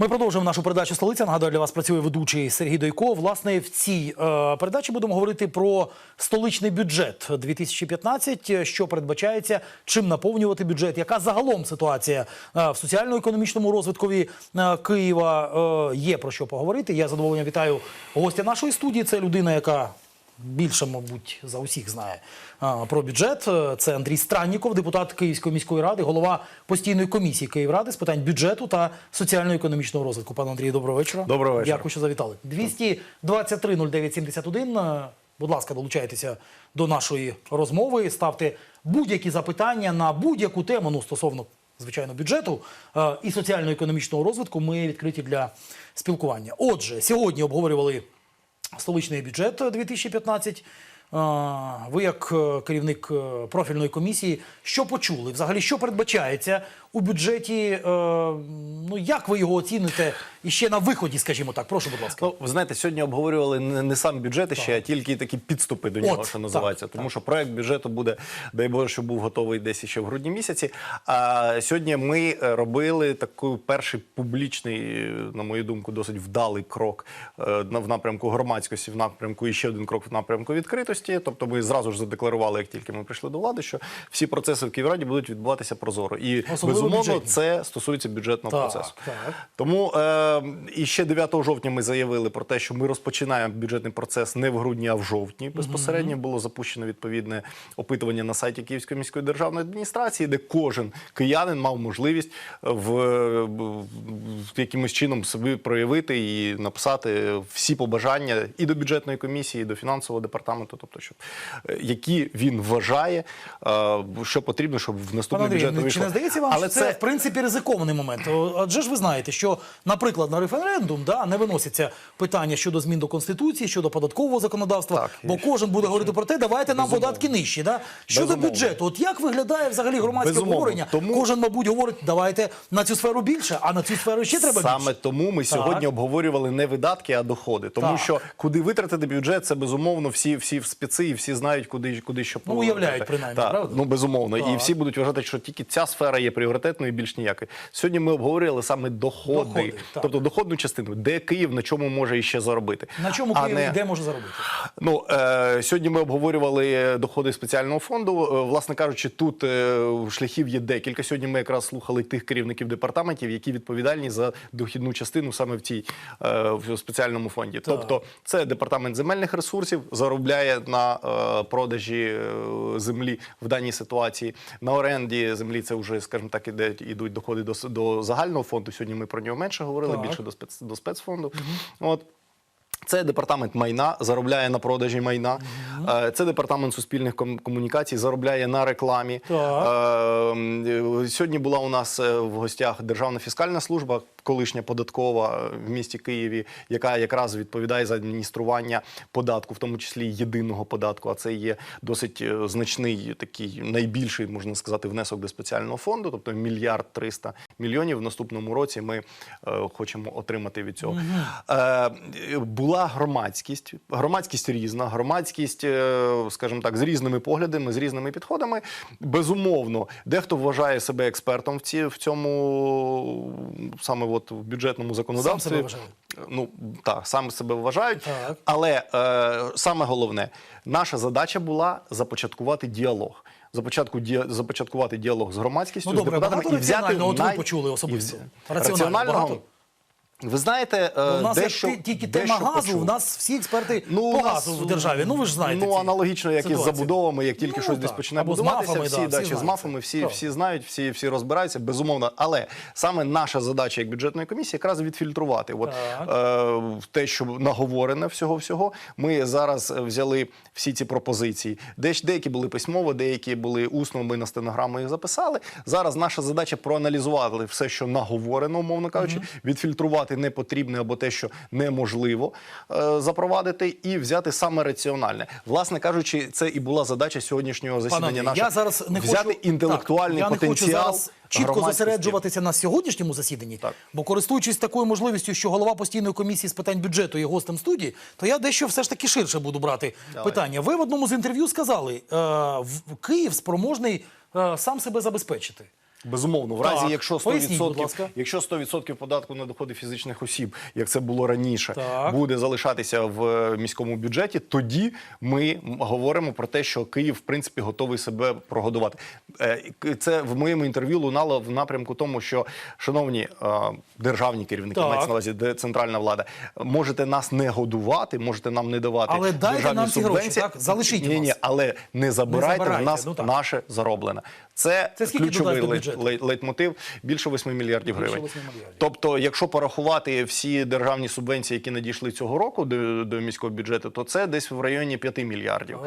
Ми продовжуємо нашу передачу столиця. Нагадаю, для вас працює ведучий Сергій Дойко. Власне, в цій е, передачі будемо говорити про столичний бюджет 2015, що передбачається, чим наповнювати бюджет, яка загалом ситуація е, в соціально-економічному розвиткові е, Києва. Е, є про що поговорити. Я з задоволенням вітаю гостя нашої студії. Це людина, яка більше, мабуть, за усіх знає про бюджет. Е, Це Андрій Странніков, депутат Київської міської ради, голова постійної комісії Київради з питань бюджету та соціально-економічного розвитку. Пане Андрію, доброго вечора. Доброго вечора. Дякую, що завітали. 223 09 71. Е, Будь ласка, долучайтеся до нашої розмови. Ставте будь-які запитання на будь-яку тему, ну стосовно. Звичайно, бюджету е, і соціально-економічного розвитку ми відкриті для спілкування. Отже, сьогодні обговорювали столичний бюджет 2015. Ви, як е, керівник е, профільної комісії, що почули? Взагалі, що передбачається у бюджеті? Е, Ну як ви його оціните і ще на виході, скажімо так? Прошу, будь ласка. Ну, ви знаєте, сьогодні обговорювали не, не сам бюджет ще, а тільки такі підступи до нього, От, що називається. так, Тому так. що проект бюджету буде, дай Боже, що був готовий десь ще в грудні місяці. А сьогодні ми робили такий перший публічний, на мою думку, досить вдалий крок в напрямку громадськості, в напрямку і ще один крок в напрямку відкритості. Тобто, ми зразу ж задекларували, як тільки ми прийшли до влади, що всі процеси в Київраді будуть відбуватися прозоро. І Особливо безумовно бюджетні. це стосується бюджетного Так, процесу. так. Тому е, і ще 9 жовтня ми заявили про те, що ми розпочинаємо бюджетний процес не в грудні, а в жовтні. Безпосередньо було запущено відповідне опитування на сайті Київської міської державної адміністрації, де кожен киянин мав можливість в, в, в якимось чином собі проявити і написати всі побажання і до бюджетної комісії, і до фінансового департаменту, тобто, щоб е, які він вважає, е, що потрібно, щоб в наступний бюджет ну, чи не здається вам, Але що це, це в принципі ризикований момент? Адже ж ви знаєте, що, наприклад, на референдум да, не виносяться питання щодо змін до конституції, щодо податкового законодавства, Так, бо кожен буде говорити про те, давайте нам Безумовно. податки нижчі. Да? Щодо Безумовно. бюджету, от як виглядає взагалі громадське Безумовно. обговорення? Тому- Кожен, мабуть, говорить, давайте на цю сферу більше, а на цю сферу ще треба Саме тому ми сьогодні обговорювали не видатки, а доходи. Тому Так. що куди витратити бюджет, це безумовно всі, всі в спеці і всі знають, куди, куди що Ну, уявляють, принаймні, так, правда? Ну безумовно. Так. І всі будуть вважати, що тільки ця сфера є пріоритетною і більш ніякою. Сьогодні ми обговорювали саме доходи, Доходи, тобто доходну частину, де Київ на чому може іще заробити. На чому А Київ не- де може заробити? Ну е, сьогодні ми обговорювали доходи спеціального фонду. Е, власне кажучи, тут е, шляхів є декілька. Сьогодні ми якраз слухали тих керівників департаментів, які відповідальні за дохідну частину саме в цій е, в спеціальному фонді. Тобто, це департамент земельних ресурсів заробляє на е, продажі е, землі в даній ситуації. На оренді землі це вже, скажімо так, іде ідуть доходи до, до загального фонду. Сьогодні ми про нього менше говорили, Так. більше до спец до спецфонду. От. Це департамент майна заробляє на продажі майна. Е, Це департамент суспільних комунікацій заробляє на рекламі. Е, Сьогодні була у нас в гостях Державна фіскальна служба, колишня податкова в місті Києві, яка якраз відповідає за адміністрування податку, в тому числі єдиного податку. А це є досить е, значний такий найбільший, можна сказати, внесок до спеціального фонду, тобто мільярд триста мільйонів. В наступному році ми е, хочемо отримати від цього. Е, була громадськість, громадськість різна, громадськість, е, скажімо так, з різними поглядами, з різними підходами. Безумовно, дехто вважає себе експертом в, ці, в цьому саме от в бюджетному законодавстві. себе вважає. Ну так, саме себе вважають. Так. Але е, саме головне, наша задача була започаткувати діалог. Започатку ді... започаткувати діалог з громадськістю, Ну, з депутатами і взяти раціонального от ви най- почули і особисто? взя- Раціонально багато? Ви знаєте, е, У нас дещо, як тільки дещо тема газу, почув. в нас всі експерти Ну, по у газу в державі. Ну ви ж знаєте. Ну, аналогічно, як і з забудовами, як тільки Ну, щось десь так. починає Або з будуватися, мафами, всі, да, да, всі з мафами, всі, Так. всі знають, всі, всі розбираються, безумовно. Але саме наша задача як бюджетної комісії якраз відфільтрувати. От, е, те, що наговорене всього-всього, ми зараз взяли всі ці пропозиції. Дещо деякі були письмово, деякі були усно, ми на стенограму їх записали. Зараз наша задача проаналізувати все, що наговорено, умовно кажучи, відфільтрувати непотрібне або те, що неможливо е, запровадити, і взяти саме раціональне. Власне кажучи, це і була задача сьогоднішнього засідання. Пане, нашого. я зараз не взяти хочу інтелектуальний так, я потенціал. не хочу зараз чітко зосереджуватися на сьогоднішньому засіданні, Так. бо користуючись такою можливістю, що голова постійної комісії з питань бюджету є гостем студії, то я дещо все ж таки ширше буду брати Давай. питання. Ви в одному з інтерв'ю сказали, е, в- Київ спроможний е, сам себе забезпечити. Безумовно, в Так. разі, якщо Поясніть, будь 100%, ласка. якщо 100% податку на доходи фізичних осіб, як це було раніше, Так. буде залишатися в е, міському бюджеті, тоді ми говоримо про те, що Київ в принципі готовий себе прогодувати. Е, Це в моєму інтерв'ю лунало в напрямку тому, що шановні е, державні керівники, Так. мається на увазі де центральна влада, можете нас не годувати, можете нам не давати Але дайте державні нам ці гроші, субвенції. так? Залишіть у ні, ні, нас. але не забирайте, забирайте, в нас ну так. наше зароблене. Це, Це скільки ключовий до лей- бюджету? лейтмотив більше 8 мільярдів Більше гривень. 8 мільярдів. Тобто, якщо порахувати всі державні субвенції, які надійшли цього року до, до міського бюджету, то це десь в районі 5 мільярдів.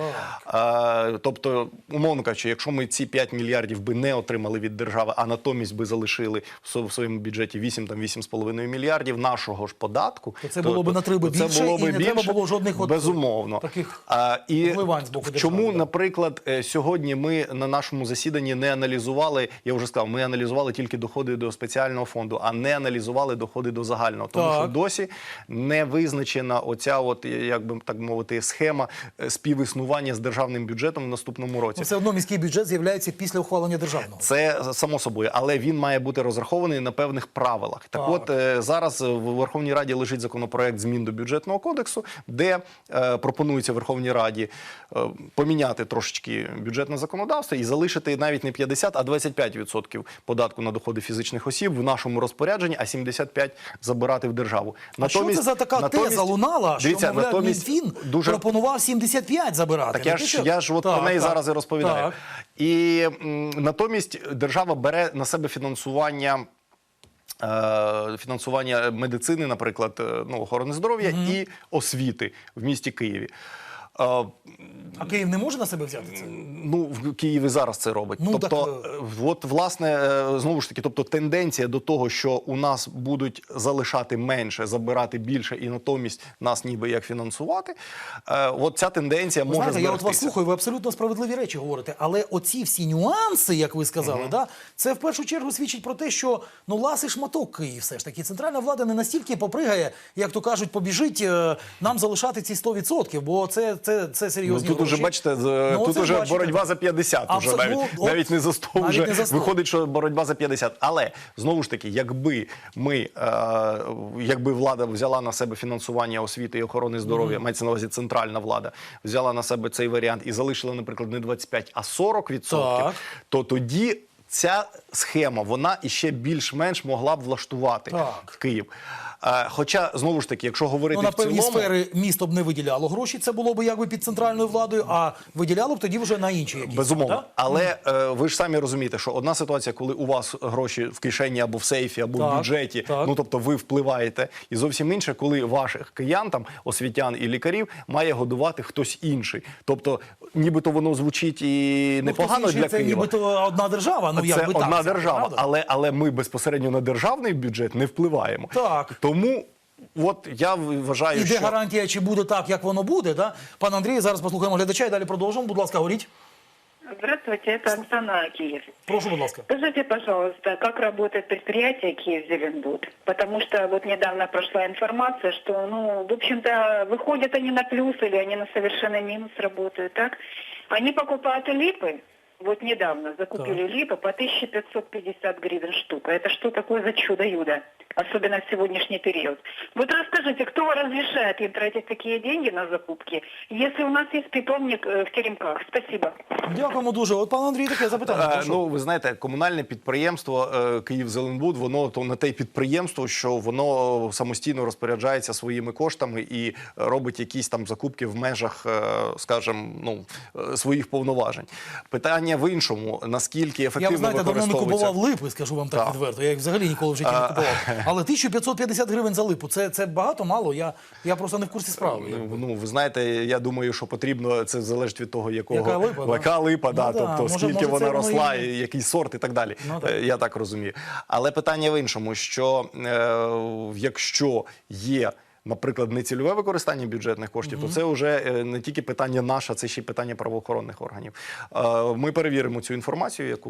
А, тобто, умовно кажучи, якщо ми ці 5 мільярдів би не отримали від держави, а натомість би залишили в своєму бюджеті 8 там 8,5 мільярдів нашого ж податку, То це було би на три би це більше, було і не треба було жодних от безумовно таких а, і вливань з боку чому, держави, наприклад, е, сьогодні ми на нашому засіданні не аналізували. Я вже сказав, ми аналізували тільки доходи до спеціального фонду, а не аналізували доходи до загального. Тому Так. що досі не визначена оця, от як би так мовити, схема е, співіснування з державним бюджетом в наступному році. Все одно міський бюджет з'являється після ухвалення державного. Це само собою, але він має бути розрахований на певних правилах. Так, Так. от е, зараз в Верховній Раді лежить законопроект змін до бюджетного кодексу, де е, пропонується Верховній Раді е, поміняти трошечки бюджетне законодавство і залишити навіть не 50, а 25% податку на доходи фізичних осіб в нашому розпорядженні, а 75% забирати в державу. А що це за така теза лунала, що, дивіться, мовляв, натомість Мінфін дуже пропонував 75 забирати? так я ж я ж от Так, про неї так, зараз і розповідаю. так. І м, натомість держава бере на себе фінансування. е, Фінансування медицини, наприклад, е, ну, охорони здоров'я і освіти в місті Києві. Е, А Київ не може на себе взяти це? Ну, в Києві зараз це робить. Ну, тобто, так, е, от власне е, знову ж таки, тобто тенденція до того, що у нас будуть залишати менше, забирати більше, і натомість нас ніби як фінансувати. е, От ця тенденція Ви може знаєте, я от вас слухаю, ви абсолютно справедливі речі говорите. Але оці всі нюанси, як ви сказали, да, це в першу чергу свідчить про те, що ну ласий шматок Київ все ж таки. Центральна влада не настільки попригає, як то кажуть, побіжить е, нам залишати ці 100%, бо це, це, це Ну, серйозні тут уже гроші. бачите, Ну, тут це уже бачите. боротьба за 50 уже Абсо- навіть, ну, от, навіть не за 100 навіть вже не за 100. виходить, що боротьба за 50. Але знову ж таки, якби ми, е, якби влада взяла на себе фінансування освіти і охорони здоров'я, мається на увазі центральна влада, взяла на себе цей варіант і залишила, наприклад, не 25, а 40 відсотків, Так. то тоді. Ця схема вона іще більш-менш могла б влаштувати Так. Київ. Е, хоча знову ж таки, якщо говорити Ну, на в певні цілому, сфери місто б не виділяло гроші, це було б якби під центральною владою, а виділяло б тоді вже на інші якісь. Безумовно, да? але е, ви ж самі розумієте, що одна ситуація, коли у вас гроші в кишені або в сейфі, або Так, в бюджеті, так. ну тобто ви впливаєте, і зовсім інше, коли ваших киян, там освітян і лікарів має годувати хтось інший. Тобто, нібито воно звучить і Ну, непогано інший, для це Києва. нібито одна держава Ну, це якби одна так, держава, правда? але, але ми безпосередньо на державний бюджет не впливаємо. Так. Тому, от я вважаю, І де що гарантія, чи буде так, як воно буде, да? Пан Андрій, зараз послухаємо глядача і далі продовжимо. Будь ласка, говоріть. Здравствуйте, это Оксана Киев. Прошу, будь ласка. Скажите, пожалуйста, как работает предприятие Киев Зеленбуд? Потому что вот недавно прошла информация, что, ну, в общем-то, выходят они на плюс или они на совершенно минус работают, так? Они покупают липы, вот недавно закупили липы по 1550 гривен штука. Это что такое за чудо-юдо? Особенно в сегодняшний период. Вот расскажите, кто разрешает им тратить такие деньги на закупки, если у нас есть питомник э, в Теремках? Спасибо. Дякуємо дуже. От пан Андрій таке запитання. Е, прошу. Ну, ви знаєте, комунальне підприємство е, Київзеленбуд, воно то на те підприємство, що воно самостійно розпоряджається своїми коштами і робить якісь там закупки в межах, е, скажімо, ну е, своїх повноважень. Питання в іншому: наскільки Я, ефективно ви знаєте, давно не купував липи, скажу вам так, Так. відверто. Я їх взагалі ніколи в житті не купував. Але 1550 гривень за липу, це, це багато, мало? Я, я просто не в курсі справи. Ну, Ну, ви знаєте, я думаю, що потрібно це залежить від того, якого Яка липа, да? липа, Ну, да, да, тобто може- скільки може, вона росла, і- і... який сорт і так далі. Ну, так. Е, Я так розумію. Але питання в іншому: що е, якщо є наприклад, нецільове використання бюджетних коштів, то це вже е, не тільки питання наше, це ще й питання правоохоронних органів. Е, Ми перевіримо цю інформацію, яку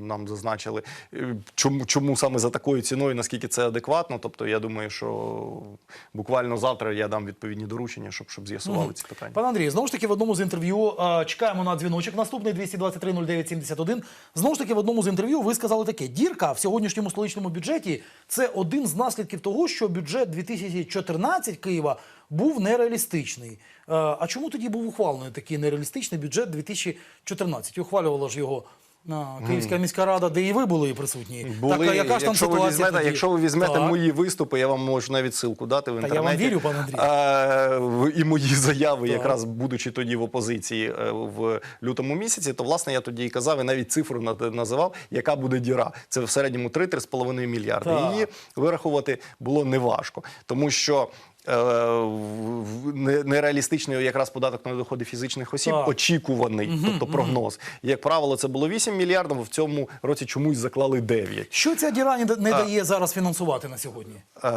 нам зазначили. Е, Чому, чому саме за такою ціною, наскільки це адекватно? Тобто, я думаю, що буквально завтра я дам відповідні доручення, щоб, щоб з'ясували ці питання. Пане Андрію, знову ж таки в одному з інтерв'ю чекаємо на дзвіночок. Наступний 223 09 71. Знову ж таки, в одному з інтерв'ю ви сказали таке: дірка в сьогоднішньому столичному бюджеті це один з наслідків того, що бюджет 2014 Києва був нереалістичний. Е, А чому тоді був ухвалений такий нереалістичний бюджет 2014? Ухвалювала ж його. А, Київська міська рада, де і ви були присутні. Були, так, а яка ж там якщо, ви візьмете, тоді? якщо ви візьмете Так. мої виступи, я вам можу навіть ссылку дати в я вам вірю, пане Андрій. В- і мої заяви, Так. якраз будучи тоді в опозиції е, в лютому місяці, то власне я тоді і казав, і навіть цифру на- називав, яка буде діра. Це в середньому 3-3,5 мільярди. Її вирахувати було неважко, тому що. Е, Нереалістичний якраз податок на доходи фізичних осіб, Так. очікуваний, тобто прогноз. Як правило, це було 8 мільярдів, в цьому році чомусь заклали 9. Що ця діра не, дає зараз фінансувати на сьогодні? Е,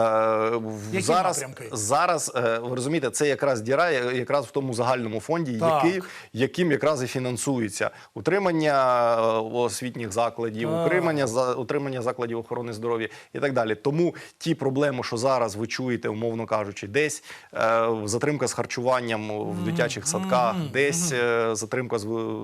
в- Які зараз, напрямки? зараз е, ви розумієте, це якраз діра якраз в тому загальному фонді, Так. який, яким якраз і фінансується утримання е, освітніх закладів, Так. утримання утримання закладів охорони здоров'я і так далі. Тому ті проблеми, що зараз ви чуєте, умовно кажучи, десь е, затримка з харчуванням в дитячих садках, десь е, затримка з,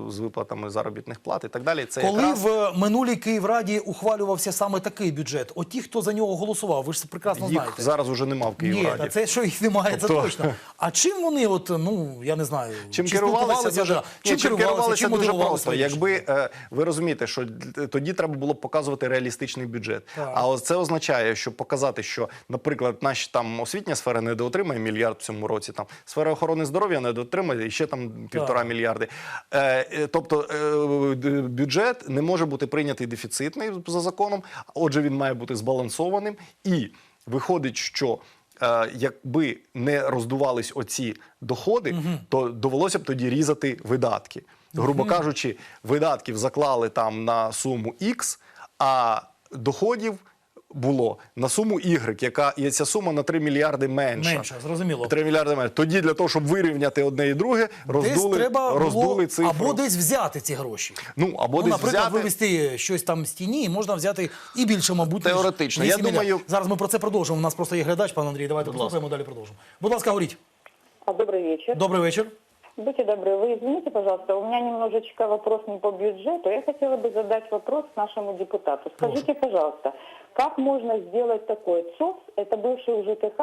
з виплатами заробітних плат і так далі. Це Коли якраз в минулій Київраді ухвалювався саме такий бюджет, от ті, хто за нього голосував, ви ж це прекрасно їх знаєте. зараз уже нема в Ні, Київраді. та це що їх немає, це Тобто- точно. А чим вони, от ну я не знаю, Чим чи керувалися спілкувалися, дуже, да, Ні, чим керувалися чим дуже мотивували просто. рішення? Якби е, ви розумієте, що д- тоді треба було б показувати реалістичний бюджет. Так. А ось це означає, що показати, що, наприклад, наші там освітня сфера недоотримає мільярд в цьому році, там сфера охорони здоров'я недоотримає і ще там півтора мільярди. Е, е, тобто е, бюджет не може бути прийнятий дефіцитний за законом. Отже, він має бути збалансованим і виходить, що. е, Якби не роздувались оці доходи, то довелося б тоді різати видатки. Грубо кажучи, видатків заклали там на суму X, а доходів було на суму Y, яка і ця сума на 3 мільярди менша. Менше, зрозуміло. 3 мільярди менше. Тоді для того, щоб вирівняти одне і друге, роздули, десь треба роздули було цифру. або десь взяти ці гроші. Ну, або ну, десь наприклад, взяти. вивести щось там з тіні, і можна взяти і більше, мабуть, Теоретично. 8 Я думаю- зараз ми про це продовжимо. У нас просто є глядач, пан Андрій. Давайте послухаємо, далі продовжимо. Будь ласка, говоріть. А, Добрый вечер. Добрий вечір. Будьте добры, вы извините, пожалуйста, у меня немножечко вопрос не по бюджету. Я хотела бы задать вопрос нашему депутату. Скажите, пожалуйста, как можно сделать такой ЦОС, это бывший УЖКХ,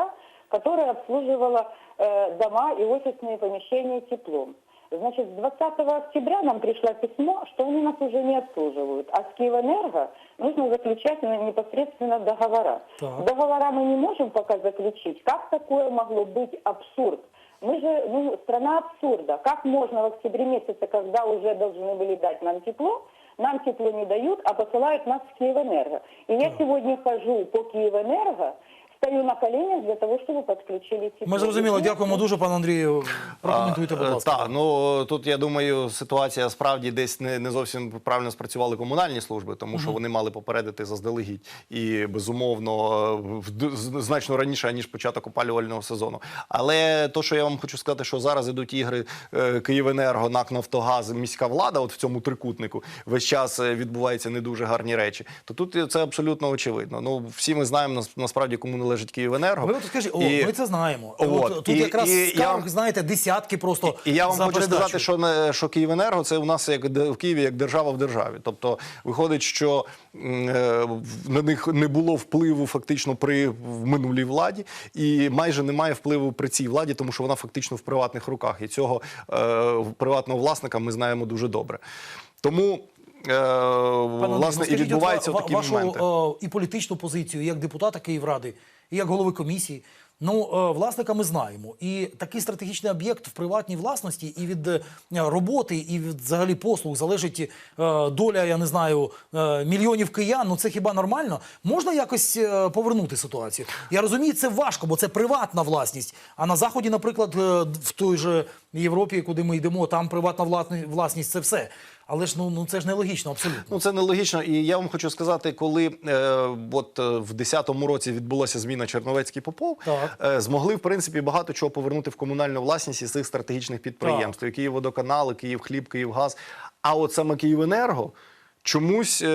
которая обслуживала э, дома и офисные помещения теплом. Значит, с 20 октября нам пришло письмо, что они нас уже не обслуживают. А с Киевэнерго нужно заключать непосредственно договора. Так. Договора мы не можем пока заключить. Как такое могло быть абсурд? Мы же ну, страна абсурда. Как можно в октябре месяце, когда уже должны были дать нам тепло, нам тепло не дают, а посылают нас в Киевэнерго. И я сегодня хожу по Киевэнерго, стою на коленях для того, чтобы подключили тепло. Ми зрозуміли. Дякуємо дуже, пан Андрію. Прокоментуйте, будь ласка. Так, ну тут я думаю, ситуація справді десь не, не зовсім правильно спрацювали комунальні служби, тому що вони мали попередити заздалегідь і безумовно е, в- значно раніше ніж початок опалювального сезону. Але то, що я вам хочу сказати, що зараз ідуть ігри е, Київенерго, НАК Нафтогаз, міська влада, от в цьому трикутнику весь час е, відбуваються не дуже гарні речі. То тут це абсолютно очевидно. Ну всі ми знаємо нас- насправді кому належить Київенерго. Ви от скажіть, о, І- ми це знаємо. От, От, тут і- якраз і скарг, вам- знаєте, десятки просто І я вам за хочу передачу. сказати, що що Київенерго це у нас як в Києві як держава в державі. Тобто виходить, що е, на них не було впливу фактично при минулій владі, і майже немає впливу при цій владі, тому що вона фактично в приватних руках. І цього е, приватного власника ми знаємо дуже добре. Тому. Е, власне, і ва- такі вашу моменти. е, і політичну позицію, як депутата Київради, і як голови комісії. Ну, е, власника ми знаємо. І такий стратегічний об'єкт в приватній власності і від роботи, і від взагалі послуг залежить доля, я не знаю, мільйонів киян. Ну це хіба нормально? Можна якось повернути ситуацію? Я розумію, це важко, бо це приватна власність. А на заході, наприклад, в той же Європі, куди ми йдемо, там приватна власні- власність це все. Але ж ну, ну це ж нелогічно, абсолютно. Ну це нелогічно. І я вам хочу сказати, коли е, от е, в 10-му році відбулася зміна Черновецький Попов, Так. е, змогли в принципі багато чого повернути в комунальну власність із цих стратегічних підприємств. Київводоканали, Київхліб, Київгаз. А от саме Київенерго. Чомусь е,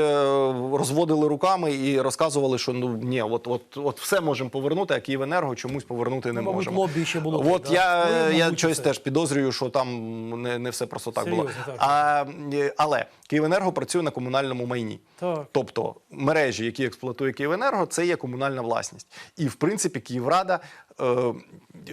розводили руками і розказували, що ну ні, от, от, от все можемо повернути, а Київенерго чомусь повернути не Ну, мабуть, можемо. лобі ще було От тут, да? я, Ну, я щось теж підозрюю, що там не, не все просто так було. Серйозно, так. А, е, але Київенерго працює на комунальному майні. Так. Тобто мережі, які експлуатує Київенерго, це є комунальна власність. І в принципі Київрада,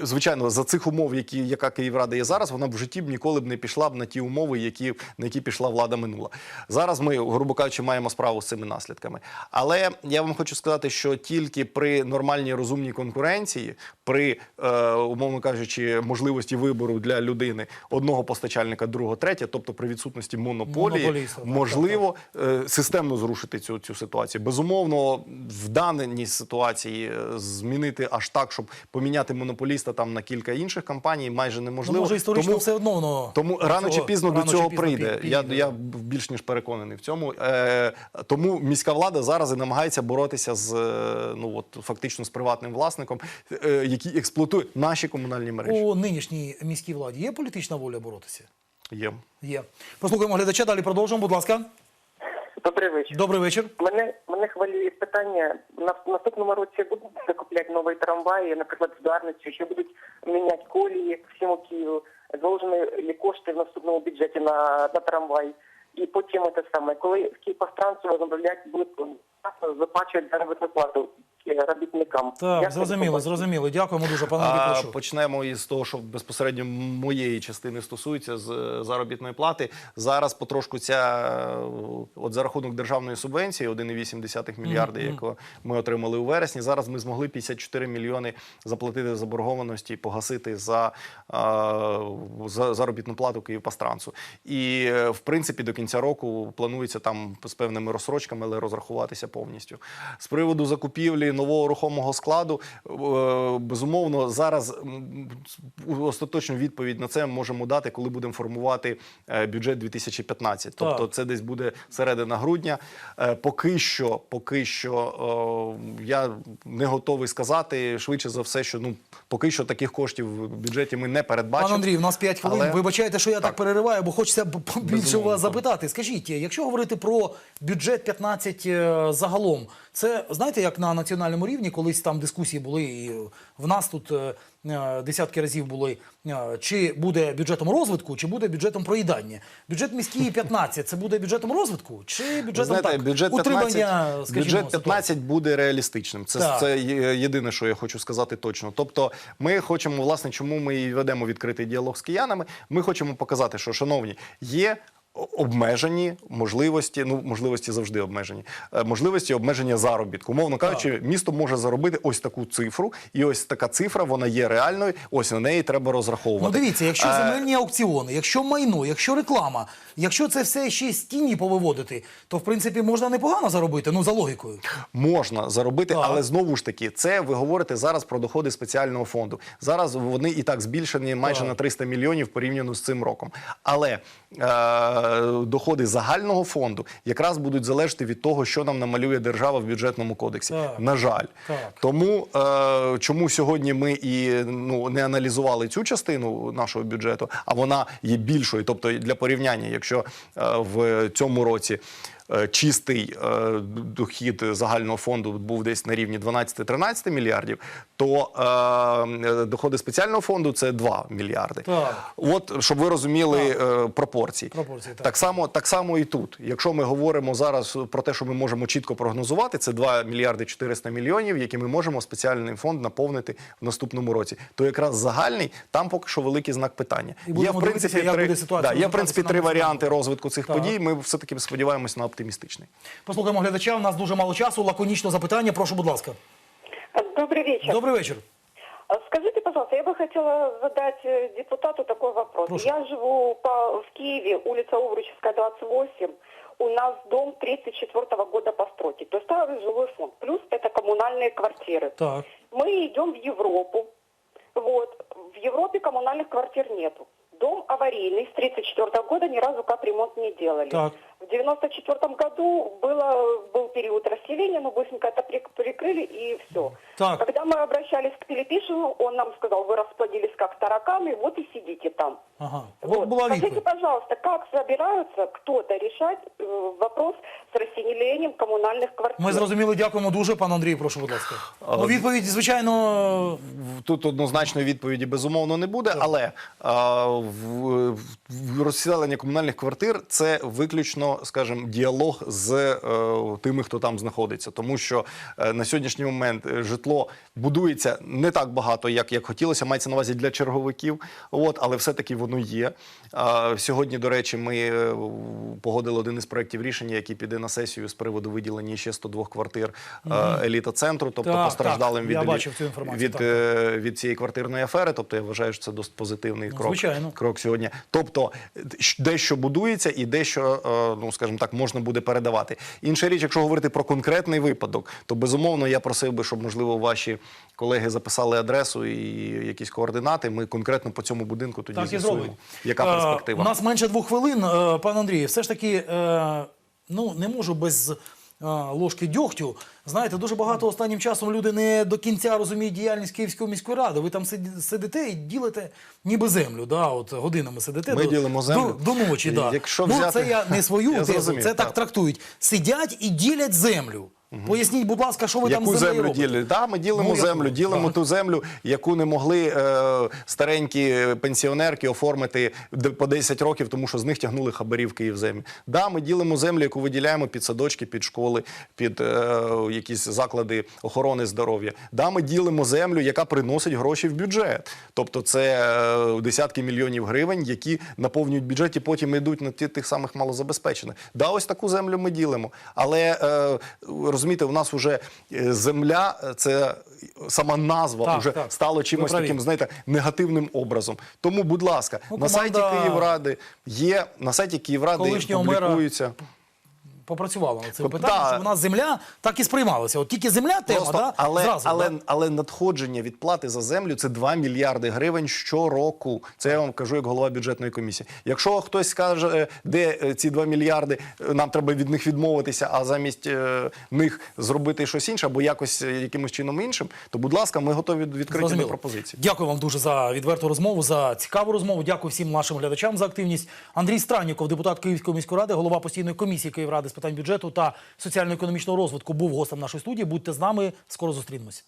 звичайно, за цих умов, які, яка Київрада є зараз, вона б в житті б ніколи б не пішла б на ті умови, які, на які пішла влада минула. Зараз ми, грубо кажучи, маємо справу з цими наслідками. Але я вам хочу сказати, що тільки при нормальній розумній конкуренції, при, е, умовно кажучи, можливості вибору для людини одного постачальника, другого, третього, тобто при відсутності монополії, Монополіста, так, можливо е, системно зрушити цю, цю ситуацію. Безумовно, в даній ситуації е, змінити аж так, щоб поміняти монополіста там на кілька інших компаній, майже Ну, неможливо. може, історично тому, все одно воно. тому до рано чи пізно рано до цього пізно прийде. пі- Я, я більш ніж переконаний в цьому. Е, тому міська влада зараз і намагається боротися з е, ну от фактично з приватним власником, е, який експлуатує наші комунальні мережі. У нинішній міській владі є політична воля боротися? Є. Є. Послухаємо глядача, далі продовжимо, будь ласка. Добрий вечір. Добрий вечір. Мене мене хвилює питання. На наступному році будуть закупляти нові трамваї, наприклад, в Дарницю, що будуть міняти колії по всьому Києву. Заложені ли кошти в наступному бюджеті на, на трамвай. І потім те саме, коли в Київпостранство замовляють, будуть виплачувати заробітну плату робітникам. Так, Як зрозуміло, зрозуміло. Дякуємо дуже, пане А, почнемо із того, що безпосередньо моєї частини стосується з заробітної плати. Зараз потрошку ця е, от за рахунок державної субвенції 1,8 мільярди, яку ми отримали у вересні. Зараз ми змогли 54 мільйони заплатити заборгованості і погасити за, е, за заробітну плату Київпастрансу. І е, в принципі до кінця року планується там з певними розсрочками, але розрахуватися повністю. З приводу закупівлі нового рухомого складу, е, безумовно, зараз остаточну відповідь на це можемо дати, коли будемо формувати е, бюджет 2015. Тобто, це десь буде середина грудня. Е, Поки що, поки що я не готовий сказати швидше за все, що ну поки що таких коштів в бюджеті ми не передбачимо. Пане Андрій, у нас 5 хвилин. Але- Вибачайте, що я так, Так. перериваю, бо хочеться більше у вас запитати. Скажіть, якщо говорити про бюджет 15 е, загалом, це знаєте, як на національному рівні, колись там дискусії були, і в нас тут е, е, десятки разів були, е, чи буде бюджетом розвитку, чи буде бюджетом проїдання. Бюджет міський 15 – це буде бюджетом розвитку, чи бюджетом знаєте, так, бюджет утримання, 15, скажімо, бюджет ситуації? 15 буде реалістичним. Це, Так. це єдине, що я хочу сказати точно. Тобто, ми хочемо, власне, чому ми і ведемо відкритий діалог з киянами. Ми хочемо показати, що, шановні, є. Обмежені можливості, ну можливості завжди обмежені. е, Можливості обмеження заробітку. Умовно кажучи, місто може заробити ось таку цифру, і ось така цифра, вона є реальною. Ось на неї треба розраховувати. Ну дивіться, якщо Е, земельні аукціони, якщо майно, якщо реклама, якщо це все ще з тіні повиводити, то в принципі можна непогано заробити, ну за логікою. Можна заробити, Так. але знову ж таки, це ви говорите зараз про доходи спеціального фонду. Зараз вони і так збільшені майже Так. на 300 мільйонів порівняно з цим роком. Але е, доходи загального фонду якраз будуть залежати від того, що нам намалює держава в бюджетному кодексі. Так. На жаль, Так. тому е, чому сьогодні ми і ну не аналізували цю частину нашого бюджету, а вона є більшою. Тобто, для порівняння, якщо е, в цьому році. Е, Чистий е, дохід загального фонду був десь на рівні 12-13 мільярдів, то е, доходи спеціального фонду це 2 мільярди. Так. От щоб ви розуміли е, пропорції. Пропорції, так. так само, так само і тут. Якщо ми говоримо зараз про те, що ми можемо чітко прогнозувати, це 2 мільярди 400 мільйонів, які ми можемо спеціальний фонд наповнити в наступному році. То якраз загальний там поки що великий знак питання. І будемо дивитися, як три, буде ситуація да, є в принципі три варіанти розвитку цих Так. подій. Ми все таки сподіваємось на оптимістичний. Послухаємо глядача. У нас дуже мало часу. Лаконічно запитання. Прошу, будь ласка. Добрый вечер. Добрий вечір. А Скажите, пожалуйста, я бы хотела задать э, депутату такой вопрос. Прошу. Я живу по, в Киеве, улица Овручевская, 28. У нас дом 34 года постройки, то есть старый жилой фонд. Плюс это коммунальные квартиры. Так. Мы идем в Европу. Вот. В Европе коммунальных квартир нету. Дом аварийный с 1934 года ни разу капремонт не делали. Так. В 1994 году было, был период расселения, но быстренько это прик- прикрыли и все. Так. Когда мы обращались к Пилипишину, он нам сказал, вы расплодились как тараканы, вот и сидите там. Ага. От Вот. була Скажите, відповідь. пожалуйста, как собираются кто-то решать э, вопрос с расселением коммунальных квартир? Ми зрозуміли, дякуємо дуже. Пан Андрій, прошу, будь ласка. Ну, відповідь, звичайно, Тут однозначної відповіді безумовно не буде, але а, в, в розселення комунальних квартир це виключно, скажімо, діалог з е, тими, хто там знаходиться. Тому що е, на сьогоднішній момент е, житло будується не так багато, як, як хотілося. Мається на увазі для черговиків. От, але все-таки воно є. А, сьогодні, до речі, ми е, погодили один із проєктів рішення, який піде на сесію з приводу виділення ще 102 квартир е, еліта центру, тобто Так, постраждалим так, від інформацію, від так, е, від цієї квартирної афери. Тобто я вважаю, що це досить позитивний крок, Ну, звичайно. крок сьогодні. Тобто дещо будується і дещо, е, ну скажімо так, можна буде передавати. Інша річ, якщо говорити про конкретний випадок, то безумовно я просив би, щоб можливо ваші колеги записали адресу і якісь координати. Ми конкретно по цьому будинку тоді з'ясуємо, яка Е, перспектива. У нас менше двох хвилин. Е, Пан Андрій, все ж таки, е, ну не можу без ложки дьогтю. Знаєте, дуже багато останнім часом люди не до кінця розуміють діяльність Київської міської ради. Ви там сидите і ділите ніби землю. Да? От годинами сидите Ми до, ділимо землю. До, до ночі. Да. Якщо ну, це я не свою Я тезу, це так. так. трактують. Сидять і ділять землю. Поясніть, будь ласка, що ви там Яку землею землю робите? ділять? Да, ми ділимо Ну, яку? землю, ділимо Так. ту землю, яку не могли е, старенькі пенсіонерки оформити д- по 10 років, тому що з них тягнули хабарі в Київземі. Да, ми ділимо землю, яку виділяємо під садочки, під школи, під е, якісь заклади охорони здоров'я. Да, ми ділимо землю, яка приносить гроші в бюджет. Тобто це е, десятки мільйонів гривень, які наповнюють бюджет і потім йдуть на ті, тих самих малозабезпечених. Да, ось таку землю ми ділимо. Але е, розумієте, у нас вже е, земля, е, це сама назва Так, вже так. стало чимось таким, знаєте, негативним образом. Тому, будь ласка, Ну, на сайті команда- Київради є, на сайті Київради Колишнього мера публікуються. Попрацювала над цим питанням, щоб у нас земля так і сприймалася. От тільки земля тема, Просто, да, але, зразу. але, да? але надходження від плати за землю це 2 мільярди гривень щороку. Це я вам кажу як голова бюджетної комісії. Якщо хтось скаже, е, де е, ці 2 мільярди, е, нам треба від них відмовитися, а замість е, них зробити щось інше або якось якимось чином іншим, то будь ласка, ми готові відкриті до Зрозуміло. пропозицій. Дякую вам дуже за відверту розмову, за цікаву розмову. Дякую всім нашим глядачам за активність. Андрій Странніков, депутат Київської міської ради, голова постійної комісії Київради з питань бюджету та соціально-економічного розвитку був гостем нашої студії. Будьте з нами, скоро зустрінемось.